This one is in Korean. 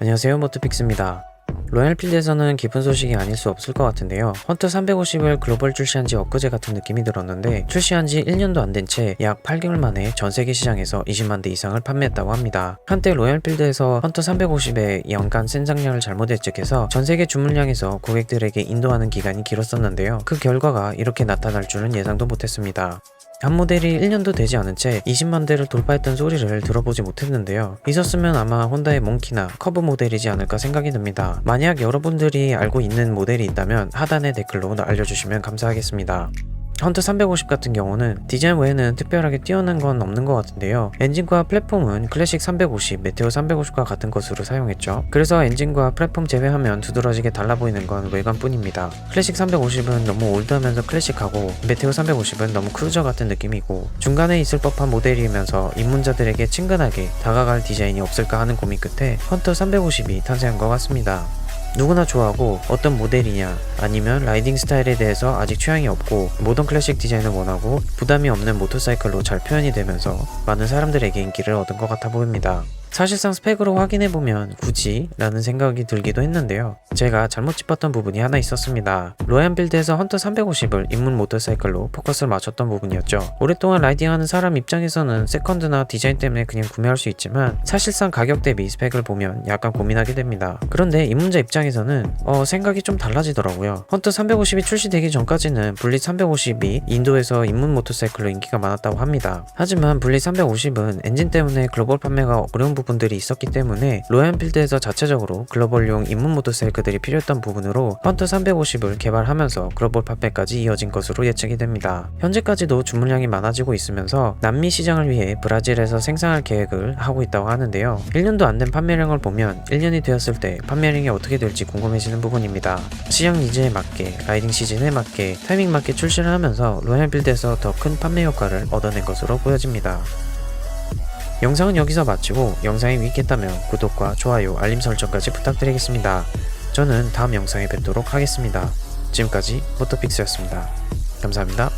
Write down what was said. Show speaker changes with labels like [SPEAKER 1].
[SPEAKER 1] 안녕하세요 모트픽스입니다. 로얄필드에서는 기쁜 소식이 아닐 수 없을 것 같은데요. 헌터 350을 글로벌 출시한 지 엊그제 같은 느낌이 들었는데 출시한 지 1년도 안 된 채 약 8개월 만에 전 세계 시장에서 20만 대 이상을 판매했다고 합니다. 한때 로얄필드에서 헌터 350의 연간 생산량을 잘못 예측해서 전 세계 주문량에서 고객들에게 인도하는 기간이 길었었는데요. 그 결과가 이렇게 나타날 줄은 예상도 못했습니다. 한 모델이 1년도 되지 않은 채 20만 대를 돌파했던 소리를 들어보지 못했는데요. 있었으면 아마 혼다의 몽키나 커브 모델이지 않을까 생각이 듭니다. 만약 여러분들이 알고 있는 모델이 있다면 하단의 댓글로 알려주시면 감사하겠습니다. 헌터 350 같은 경우는 디자인 외에는 특별하게 뛰어난 건 없는 것 같은데요. 엔진과 플랫폼은 클래식 350, 메테오 350과 같은 것으로 사용했죠. 그래서 엔진과 플랫폼 제외하면 두드러지게 달라 보이는 건 외관뿐입니다. 클래식 350은 너무 올드하면서 클래식하고 메테오 350은 너무 크루저 같은 느낌이고 중간에 있을 법한 모델이면서 입문자들에게 친근하게 다가갈 디자인이 없을까 하는 고민 끝에 헌터 350이 탄생한 것 같습니다. 누구나 좋아하고 어떤 모델이냐 아니면 라이딩 스타일에 대해서 아직 취향이 없고 모던 클래식 디자인을 원하고 부담이 없는 모터사이클로 잘 표현이 되면서 많은 사람들에게 인기를 얻은 것 같아 보입니다. 사실상 스펙으로 확인해보면 굳이 라는 생각이 들기도 했는데요. 제가 잘못 짚었던 부분이 하나 있었습니다. 로얄 빌드에서 헌터 350을 입문 모터사이클로 포커스를 맞췄던 부분이었죠. 오랫동안 라이딩하는 사람 입장에서는 세컨드나 디자인 때문에 그냥 구매할 수 있지만 사실상 가격 대비 스펙을 보면 약간 고민하게 됩니다. 그런데 입문자 입장에서는 어, 생각이 좀 달라지더라고요. 헌터 350이 출시되기 전까지는 블릿 350이 인도에서 입문 모터사이클로 인기가 많았다고 합니다. 하지만 블릿 350은 엔진 때문에 글로벌 판매가 어려운 부분들이 있었기 때문에 로얄필드에서 자체적으로 글로벌용 입문 모터사이클들이 필요했던 부분으로 헌터 350을 개발하면서 글로벌 판매까지 이어진 것으로 예측이 됩니다. 현재까지도 주문량이 많아지고 있으면서 남미 시장을 위해 브라질에서 생산할 계획을 하고 있다고 하는데요. 1년도 안 된 판매량을 보면 1년이 되었을 때 판매량이 어떻게 될지 궁금해지는 부분입니다. 시장 니즈에 맞게 라이딩 시즌에 맞게 타이밍 맞게 출시를 하면서 로얄필드에서 더 큰 판매 효과를 얻어낸 것으로 보여집니다. 영상은 여기서 마치고 영상이 유익했다면 구독과 좋아요, 알림 설정까지 부탁드리겠습니다. 저는 다음 영상에 뵙도록 하겠습니다. 지금까지 모토픽스였습니다. 감사합니다.